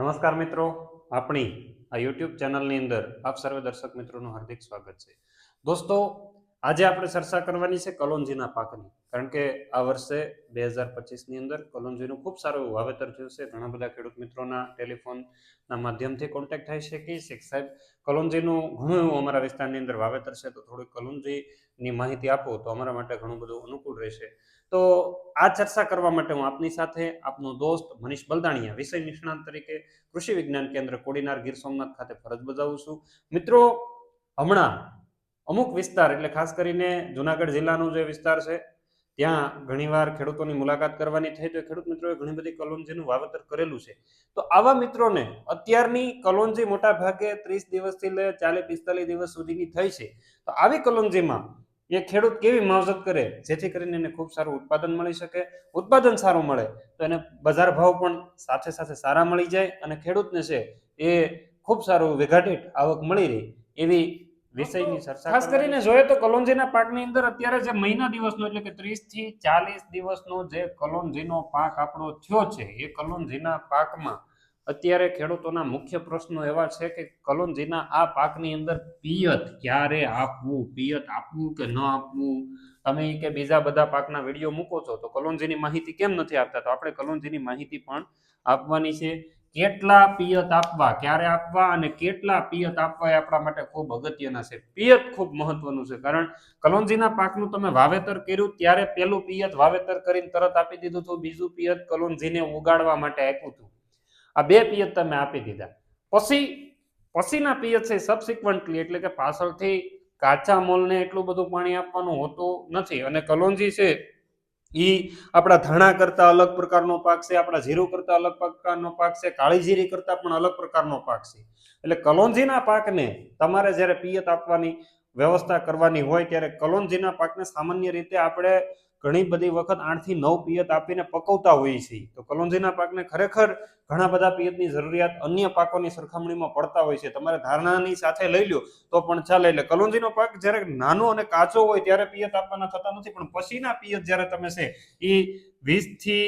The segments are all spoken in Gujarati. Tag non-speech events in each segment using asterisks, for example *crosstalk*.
નમસ્કાર મિત્રો, આપણી આ યુટ્યુબ ચેનલની અંદર આપ સર્વે દર્શક મિત્રોનું હાર્દિક સ્વાગત છે. દોસ્તો આજે આપણે ચર્ચા કરવાની છે કલોંજીના પાકની. કારણ કે આ વર્ષે બે હજાર પચીસની અંદર કલોંજીનું ખૂબ સારું એવું વાવેતર થયું છે. ઘણા બધા ખેડૂત મિત્રોના ટેલિફોનના માધ્યમથી કોન્ટેક્ટ થાય છે કે શેખ સાહેબ કલોંજીનું ઘણું એવું અમારા વિસ્તારની અંદર વાવેતર છે, તો થોડી કલોંજીની માહિતી આપો, તો અમારા માટે ઘણું બધું અનુકૂળ રહેશે. તો આ ચર્ચા કરવા માટે હું આપની સાથે આપનો દોસ્ત મનીષ બલદાણીયા, વિષય નિષ્ણાંત તરીકે કૃષિ વિજ્ઞાન કેન્દ્ર કોડીનાર ગીર સોમનાથ ખાતે ફરજ બજાવું છું. મિત્રો, હમણાં અમુક વિસ્તાર, એટલે ખાસ કરીને જુનાગઢ જિલ્લાનો જે વિસ્તાર છે, ત્યાં ઘણીવાર ખેડૂતોની મુલાકાત કરવાની થઈ, તો ખેડૂત મિત્રોએ ઘણી બધી કલોંજીનું વાવેતર કરેલું છે. તો આવા મિત્રોને અત્યારની કલોંજી મોટા ભાગે ત્રીસ દિવસથી લઈ ચાલીસ, પિસ્તાલીસ દિવસ સુધીની થઈ છે. તો આવી કલોંજીમાં એ ખેડૂત કેવી માવજત કરે? જેથી કરીને એને ખૂબ સારું ઉત્પાદન મળી શકે. ઉત્પાદન સારું મળે, તો એને બજાર ભાવ પણ સાથે સાથે સારા મળી જાય અને ખેડૂતને છે એ ખૂબ સારું વેઘાટીટ આવક મળી રહે એવી વિષયની ચર્ચા ખાસ કરીને જોઈએ તો કલોંજીના પાકની અંદર અત્યારે જે મહિના દિવસનો એટલે કે ત્રીસથી ચાલીસ દિવસનો જે કલોંજીનો પાક આપણો થયો છે એ કલોંજીના પાકમાં અત્યારે ખેડૂતોના મુખ્ય પ્રશ્નો એવા છે કે કલોંજીના આ પાકની અંદર પિયત ક્યારે આપવું પિયત આપવું કે ન આપવું? તમે કે બીજા બધા પાકના વીડિયો મૂકો છો તો કલોંજીની માહિતી કેમ નથી આપતા? તો આપણે કલોંજીની માહિતી પણ આપવાની છે. કેટલા પિયત આપવા, ક્યારે આપવા અને કેટલા પિયત આપવા એ આપણા માટે ખૂબ અગત્યના છે. પિયત ખૂબ મહત્વનું છે. કારણ કલોંજીના પાકનું તમે વાવેતર કર્યું, ત્યારે પેલું પિયત વાવેતર કરીને તરત આપી દીધું હતું, બીજું પિયત કલોંજીને ઉગાડવા માટે આપ્યું હતું. આ બે પિયત તમે આપી દીધા. પછી, પછીના પિયત છે સબસિક્વન્ટલી એટલે કે પાછળથી કાચા મોલને એટલું બધું પાણી આપવાનું હોતું નથી. અને કલોંજી છે ઈ આપણા ધાણા કરતા અલગ પ્રકારનો પાક છે, આપણા જીરું કરતા અલગ પ્રકારનો પાક છે, કાળી જીરી કરતા પણ અલગ પ્રકારનો પાક છે. એટલે કલોંજીના પાકને તમારે જ્યારે પિયત આપવાની વ્યવસ્થા કરવાની હોય ત્યારે કલોંજીના પાકને સામાન્ય રીતે આપણે ઘણી બધી વખત આઠથી નવ પિયત આપીને પકવતા હોઈએ છીએ. તો કલોંજીના પાકને ખરેખર ઘણા બધા પિયતની જરૂરિયાત અન્ય પાકોની સરખામણીમાં પડતા હોય છે. તમારે ધારણાની સાથે લઈ લો તો પણ ચાલે. એટલે કલોંજીનો પાક જ્યારે નાનો અને કાચો હોય ત્યારે પિયત આપવાના થતા નથી, પણ પછીના પિયત જ્યારે તમે છે એ વીસથી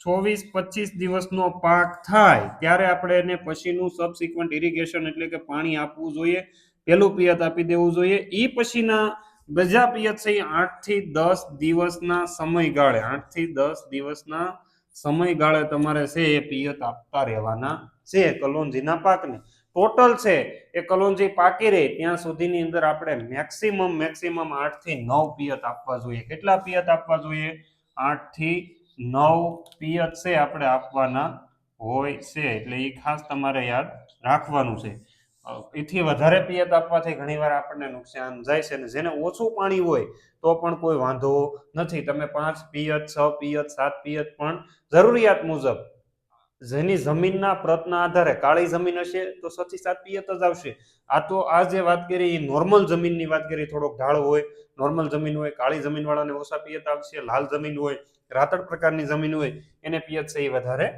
ચોવીસ, પચીસ દિવસનો પાક થાય, ત્યારે આપણે એને પછીનું સબસિક્વન્ટ ઇરિગેશન એટલે કે પાણી આપવું જોઈએ. પેલું પિયત આપી દેવું જોઈએ. એ પછીના એ આઠથી દસ દિવસના સમયગાળે આઠ દસ દિવસના સમયગાળે તમારે છે એ પિયત આપતા રહેવાના છે કલોંજીના પાકને. ટોટલ છે એ કલોંજી પાકી રહે, ત્યાં સુધીની અંદર આપણે મેક્સિમમ મેક્સિમમ આઠથી નવ પિયત આપવા જોઈએ. કેટલા પિયત આપવા જોઈએ? આઠથી નવ પિયત છે આપણે આપવાના હોય છે. એટલે એ ખાસ તમારે યાદ રાખવાનું છે. એથી વધારે પિયત આપવાથી ઘણીવાર આપણને નુકસાન જાય છે અને જેને ઓછું પાણી હોય તો પણ કોઈ વાંધો નથી. તમે પાંચ પિયત, છ પિયત, સાત પિયત પણ જરૂરિયાત મુજબ જેની જમીનના પ્રતના આધારે કાળી જમીન હશે તો થી સાત પિયત જ આવશે. આ તો આ જે વાત કરી એ નોર્મલ જમીનની વાત કરી, થોડોક ઢાળ હોય, નોર્મલ જમીન હોય, કાળી જમીન વાળાને ઓછા પિયત આવશે, લાલ જમીન હોય, રાતડ પ્રકારની જમીન હોય, એને પિયત છે એ વધારે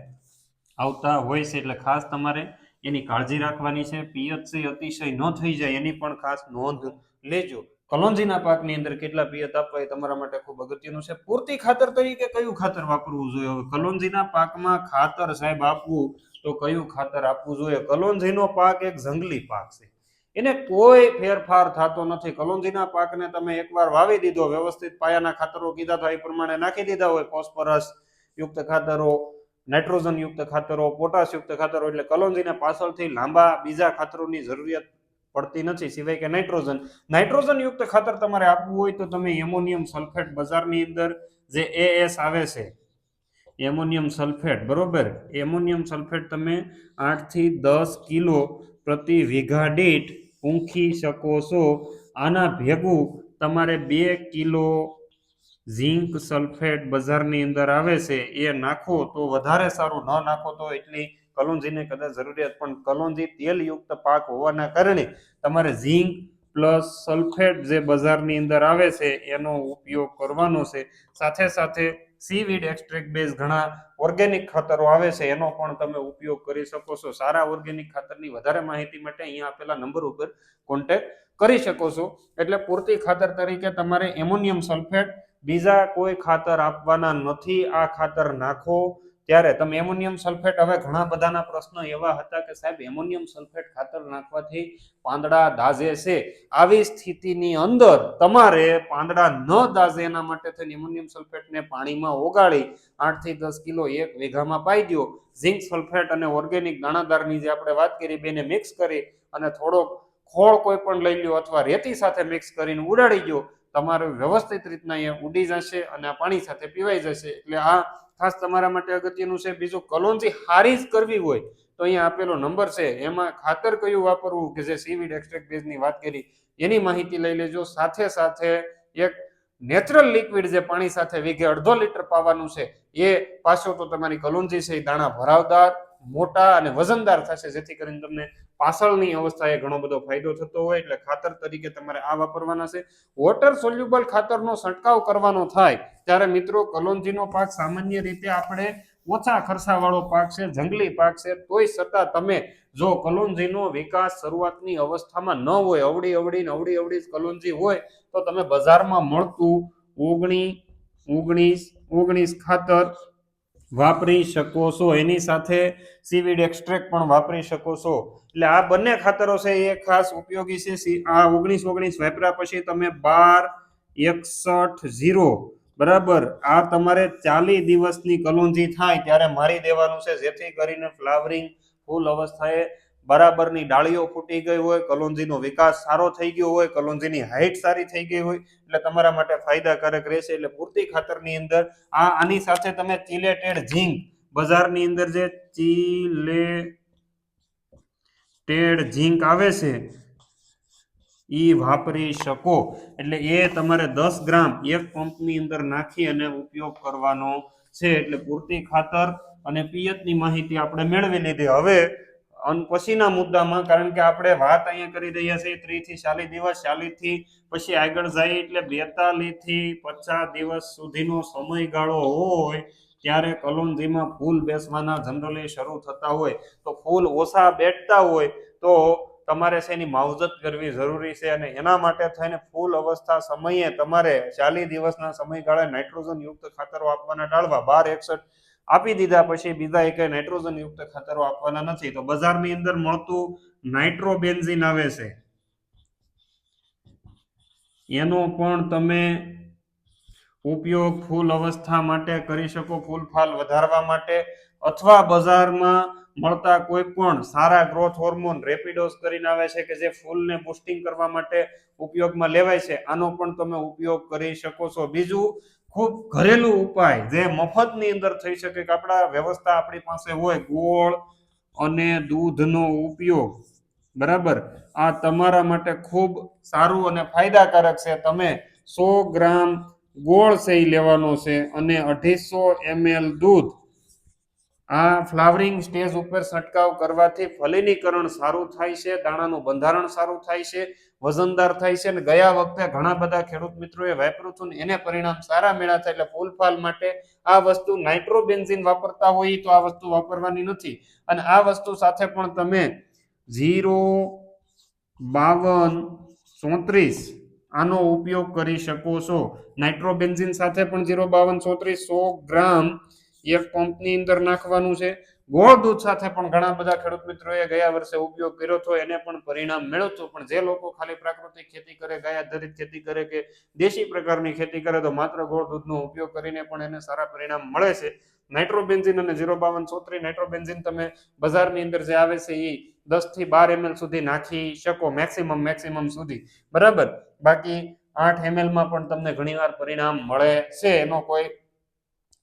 આવતા હોય છે. એટલે ખાસ તમારે એની કાળજી રાખવાની છે. પિયત છે અતિશય ન થઈ જાય એની પણ ખાસ નોંધ લેજો. કલોંજીના પાકની અંદર કેટલા પિયત આપવા એ તમારા માટે ખૂબ અગત્યનું છે. પૂરતી ખાતર તરીકે કયું ખાતર વાપરવું જોઈએ? હવે કલોંજીના પાકમાં ખાતર સાહેબ આપવું તો કયું ખાતર આપવું જોઈએ? કલોંજીનો પાક એક જંગલી પાક છે. એને કોઈ ફેરફાર થતો નથી. કલોંજીના પાકને તમે એકવાર વાવી દીધો, વ્યવસ્થિત પાયાના ખાતરો કીધા તો એ પ્રમાણે નાખી દીધા હોય, ફોસ્ફરસ યુક્ત ખાતરો નાઇટ્રોજન યુક્ત ખાતરો, પોટાશ યુક્ત ખાતરો એટલે કલોંજીને પાછળથી લાંબા બીજા ખાતરોની જરૂરિયાત પડતી નથી, સિવાય કે નાઇટ્રોજન. નાઇટ્રોજન યુક્ત ખાતર તમારે આપવું હોય તો તમે એમોનિયમ સલ્ફેટ બજારની અંદર જે એએસ આવે છે, એમોનિયમ સલ્ફેટ, બરોબર? એમોનિયમ સલ્ફેટ તમે આઠથી દસ કિલો પ્રતિ વીઘા દીઠ ઊંખી શકો છો. આના ભેગું તમારે બે કિલો ઝીંક સલ્ફેટ બજારની અંદર આવે છે, એ નાખો તો વધારે સારું. ન નાખો તો એટલી કલોંજીને કદાચ જરૂરિયાત, પણ કલોંજી તેલયુક્ત પાક હોવાના કારણે તમારે ઝીંક પ્લસ સલ્ફેટ જે બજારની અંદર આવે છે, એનો ઉપયોગ કરવાનો છે. સાથે સાથે સીવીડ એક્સ્ટ્રેક્ટ બેઝ ઘણા ઓર્ગેનિક ખાતરો આવે છે, એનો પણ તમે ઉપયોગ કરી શકો છો. સારા ઓર્ગેનિક ખાતરની વધારે માહિતી માટે અહીંયા આપેલા નંબર ઉપર કોન્ટેક્ટ કરી શકો છો. એટલે પૂરતી ખાતર તરીકે તમારે એમોનિયમ સલ્ફેટ બીજા કોઈ ખાતર આપવાના નથી, આ ખાતર નાખો. ત્યારે તમે એમોનિયમ સલ્ફેટ, હવે ઘણા બધાના પ્રશ્નો એવા હતા કે સાહેબ, એમોનિયમ સલ્ફેટ ખાતર નાખવાથી પાંદડા દાઝે છે. આવી સ્થિતિની અંદર તમારે પાંદડા ન દાઝે એના માટે થઈને એમોનિયમ સલ્ફેટને પાણીમાં ઓગાળી આઠથી દસ કિલો એક વીઘામાં પાઈ દો ઝિંક સલ્ફેટ અને ઓર્ગેનિક દાણાદારની જે આપણે વાત કરી, બેને મિક્સ કરી અને થોડોક ખોળ કોઈ પણ લઈ લ્યો અથવા રેતી સાથે મિક્સ કરીને ઉડાડી દો તમારું વ્યવસ્થિત રીતના એ ઉડી જશે અને આ પાણી સાથે પીવાઈ જશે. એટલે આ ખાસ તમારા માટે અગત્યનું છે. બીજું કલોંજી હારી જ કરવી હોય તો અહીંયા આપેલો નંબર છે. એમાં ખાતર કયું વાપરવું કે જે સીવીડ એક્સ્ટ્રેક્ટ બેઝની વાત કરી, એની માહિતી લઈ લેજો. સાથે સાથે એક નેચરલ લિક્વિડ જે પાણી સાથે વીઘે અડધો લીટર પાવાનું છે, એ પાછો તો તમારી કલોંજી છે, એ દાણા ભરાવદાર. મોટા અને વજનદાર થશે, જેથી કરીને તમને પાછળની અવસ્થાએ ઘણો બધો ફાયદો થતો હોય. એટલે ખાતર તરીકે તમારે આ વાપરવાના છે. વોટર સોલ્યુબલ ખાતરનો છંટકાવ કરવાનો થાય, ત્યારે મિત્રો કલોંજીનો પાક સામાન્ય રીતે આપણે ઓછા ખર્ચાવાળો પાક છે, જંગલી પાક છે, તોય છતાં તમે જો કલોંજીનો વિકાસ શરૂઆતની અવસ્થામાં ન હોય અવડી અવડી અવડી અવડી કલોંજી હોય, તો તમે બજારમાં મળતું ઓગણી, ઓગણીસ ઓગણીસ ખાતર વાપરી શકો છો. એની સાથે સીવીડ એક્સ્ટ્રેક્ટ પણ વાપરી શકો છો. એટલે આ બંને ખાતરો છે એ ખાસ ઉપયોગી છે. આ ઓગણીસ ઓગણીસ વાપર્યા પછી તમે બાર, એકસઠ, ઝીરો, બરાબર? આ તમારે ચાલી દિવસની કલોંજી થાય ત્યારે મારી દેવાનું છે. જેથી કરીને ફ્લાવરિંગ ફૂલ અવસ્થાએ બરાબરની ડાળીઓ ફૂટી ગઈ હોય, કલોંજીનો વિકાસ સારો થઈ ગયો હોય, કલોંજીની હાઇટ સારી થઈ ગઈ હોય, એટલે તમારા માટે ફાયદાકારક રહેશે. એટલે પૂરતી ખાતરની અંદર આ આની સાથે તમે ચિલેટેડ ઝીંક, બજારની અંદર જે ચિલેટેડ ઝીંક આવે છે એ વાપરી શકો. એટલે એ તમારે દસ ગ્રામ એક પંપની અંદર નાખી અને ઉપયોગ કરવાનો છે. એટલે પૂરતી ખાતર અને પિયતની માહિતી આપણે મેળવી લીધી. હવે અન પછીના મુદ્દામાં, કારણ કે આપણે વાત અહીંયા કરી રહ્યા છીએ ત્રીસથી ચાલીસ દિવસ ચાલીસથી પછી આગળ જાય એટલે બેતાલીસથી પચાસ દિવસ સુધીનો સમયગાળો હોય, ત્યારે કલોંજીમાં ફૂલ બેસવાના જનરલી શરૂ થતા હોય, તો ફૂલ ઓછા બેઠતા હોય, તો તમારે છે એની માવજત કરવી જરૂરી છે અને એના માટે થઈને ફૂલ અવસ્થા સમયે તમારે ચાલીસ દિવસના સમયગાળે નાઇટ્રોજન યુક્ત ખાતરો આપવાના ટાળવા. બાર એકસઠ આપી દીધા પછી બીજા એક નાઇટ્રોજન યુક્ત ખતરો આપવાના નથી. તો બજારની અંદર મળતું નાઇટ્રોબેન્ઝિન આવે છે. એનો પણ તમે ઉપયોગ ફૂલ અવસ્થા માટે કરી શકો, ફૂલ ફાલ વધારવા માટે અથવા બજારમાં મળતા કોઈ પણ સારા ગ્રોથ હોર્મોન રેપિડોસ કરીને આવે છે કે જે ફૂલને બુસ્ટિંગ કરવા માટે ઉપયોગમાં લેવાય છે, આનો પણ તમે ઉપયોગ કરી શકો છો. બીજું ખૂબ ઘરેલું ઉપાય જે મફતની અંદર થઈ શકે કે આપણા વ્યવસ્થા આપણી પાસે હોય, ગોળ અને દૂધનો ઉપયોગ. બરાબર? આ તમારા માટે ખૂબ સારું અને ફાયદાકારક છે. તમે સો ગ્રામ ગોળ છે લેવાનો છે અને અઢીસો એમએલ દૂધ આ ફ્લાવરિંગ સ્ટેજ ઉપર છંટકાવ કરવાથી ફલિનીકરણ સારું થાય છે, દાણાનું બંધારણ સારું થાય છે, વજનદાર થાય છે અને ગયા વખતે ઘણા બધા ખેડૂત મિત્રોએ વાપર્યું હતું એને પરિણામ સારા મેળા થાય એટલે ફૂલફાલ માટે આ વસ્તુ નાઇટ્રોબેન્ઝિન વાપરતા હોય તો આ વસ્તુ વાપરવાની નથી. અને આ વસ્તુ સાથે પણ તમે ઝીરો, બાવન, ચોત્રીસ આનો ઉપયોગ કરી શકો છો. નાઇટ્રોબેન્ઝિન સાથે પણ ઝીરો, બાવન, ચોત્રીસ, સો ગ્રામ એક પંપની અંદર નાખવાનું છે. ગોળ દૂધ સાથે પણ ઘણા બધા ખેડૂત મિત્રોએ ગયા વર્ષે ઉપયોગ કર્યો હતો એને પણ પરિણામ મેળવતું પણ જે લોકો ખાલી પ્રાકૃતિક ખેતી કરે ગાય આધારિત ખેતી કરે કે દેશી પ્રકારની ખેતી કરે તો માત્ર ગોળ દૂધનો ઉપયોગ કરીને પણ એને સારા પરિણામ મળે છે. નાઇટ્રોબેન્ઝિન અને ઝીરો બાવન સોત્રી નાઇટ્રોબેન્ઝિન તમે બજારની અંદર જે આવે છે એ દસથી બાર એમએલ સુધી નાખી શકો મેક્સિમમ મેક્સિમમ સુધી. બરાબર? બાકી આઠ એમએલમાં પણ તમને ઘણીવાર પરિણામ મળે છે. એનો કોઈ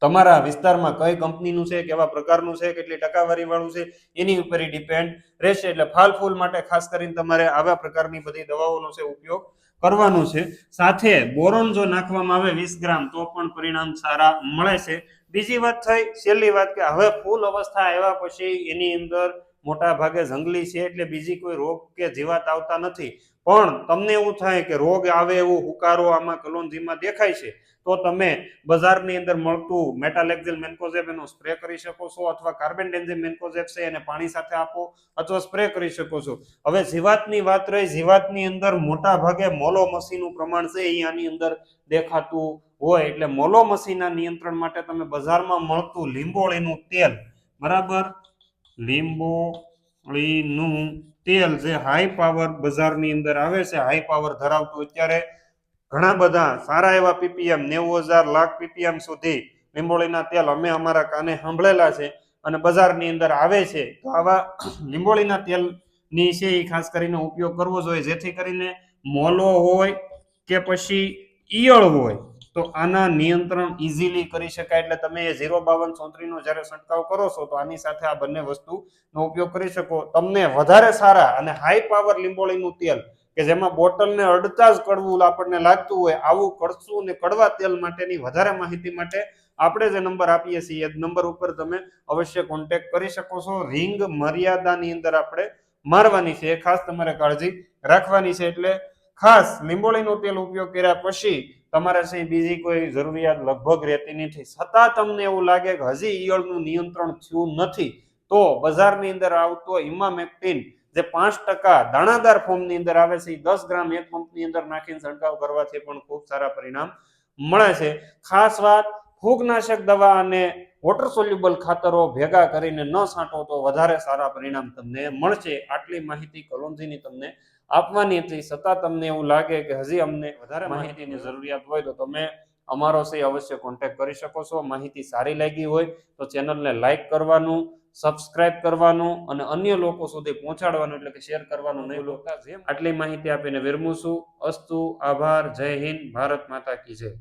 તમારા વિસ્તારમાં કઈ કંપનીનું છે, કેવા પ્રકારનું છે, કેટલી ટકાવારી વાળું છે, એની ઉપર ડિપેન્ડ રહેશે. એટલે ફાલ ફૂલ માટે ખાસ કરીને તમારે આવા પ્રકારની બધી દવાઓનો છે, ઉપયોગ કરવાનો છે. સાથે બોરોન જો નાખવામાં આવે વીસ ગ્રામ, તો પણ પરિણામ સારા મળે છે. બીજી વાત થઈ, છેલ્લી વાત કે હવે ફૂલ અવસ્થા આવ્યા પછી એની અંદર મોટા ભાગે જંગલી છે, એટલે બીજી કોઈ રોગ કે જીવાત આવતા નથી. પણ તમને એવું થાય કે રોગ આવે એવો હુકારો આમાં કલોંજીમાં દેખાય છે, તો તમે બજારની અંદર મળતું મેટાલેક્ઝિલ મેન્કોઝેબ એનો સ્પ્રે કરી શકો છો અથવા કાર્બન ડેન્ઝિમ મેન્કોઝેબ છે એને પાણી સાથે આપો અથવા સ્પ્રે કરી શકો છો. હવે જીવાતની વાત રહી, જીવાતની અંદર મોટા ભાગે મોલોમસીનું પ્રમાણ છે એ આની અંદર દેખાતું હોય. એટલે મોલોમસીના નિયંત્રણ માટે તમે બજારમાં મળતું લીંબોળીનું તેલ, બરાબર? લીંબોળીનું તેલ જે હાઈ પાવર બજારની અંદર આવે છે હાઈ પાવર ધરાવતું અત્યારે ઘણા બધા સારા એવા પીપીએમ નેવું હજાર લાખ પીપીએમ સુધી લીંબોળીના તેલ અમે અમારા કાને સાંભળેલા છે અને બજારની અંદર આવે છે. તો આવા *clears throat* લીંબોળીના તેલની છે એ ખાસ કરીને ઉપયોગ કરવો જોઈએ, જેથી કરીને મોલો હોય કે પછી ઈયળ હોય તો આના નિયંત્રણ ઇઝીલી કરી શકાય એટલે તમે એ ઝીરો બાવન ચોત્રીનો જ્યારે છંટકાવ કરો છો, તો આની સાથે આ બંને વસ્તુનો ઉપયોગ કરી શકો. તમને વધારે સારા અને હાઈ પાવર લીંબોળીનું તેલ, કે જેમાં બોટલને અડતા જ કડવું આપણને લાગતું હોય, આવું કડશું ને કડવા તેલ માટેની વધારે માહિતી માટે આપણે જે નંબર આપીએ છીએ, એ નંબર ઉપર તમે અવશ્ય કોન્ટેક્ટ કરી શકો છો. રિંગ મર્યાદાની અંદર આપણે મારવાની છે. એ ખાસ તમારે કાળજી રાખવાની છે. એટલે ખાસ લીંબોળીનું તેલ ઉપયોગ કર્યા પછી તમારે છે બીજી કોઈ જરૂરિયાત લગભગ રહેતી નથી. છતાં તમને એવું લાગે કે હજી ઈયળનું નિયંત્રણ થયું નથી, તો બજારની અંદર આવતો ઇમામેક્ટિન જે પાંચ ટકા દાણાદાર ફોર્મની અંદર આવે છે એ દસ ગ્રામ એક પંપની અંદર નાખીને છંટકાવ કરવાથી પણ ખૂબ સારા પરિણામ મળે છે. ખાસ વાત ફૂગનાશક દવા અને વોટર સોલ્યુબલ ખાતરો ભેગા કરીને ન છાંટો તો વધારે સારા પરિણામ તમને મળશે. આટલી માહિતી કલોંજીની તમને આપવાની હતી. છતાં તમને એવું લાગે કે હજી અમને વધારે માહિતીની જરૂરિયાત હોય તો તમે અમારો સે અવશ્ય કોન્ટેક્ટ કરી શકો છો. માહિતી સારી લાગી હોય તો ચેનલને લાઇક કરવાનું સબસ્ક્રાઇબ કરવાનું અને અન્ય લોકો સુધી પહોંચાડવાનું એટલે કે શેર કરવાનું નહીં લોકો આટલી માહિતી આપીને વિરમું છું. અસ્તુ, આભાર, જય હિન્દ, ભારત માતા કી જય.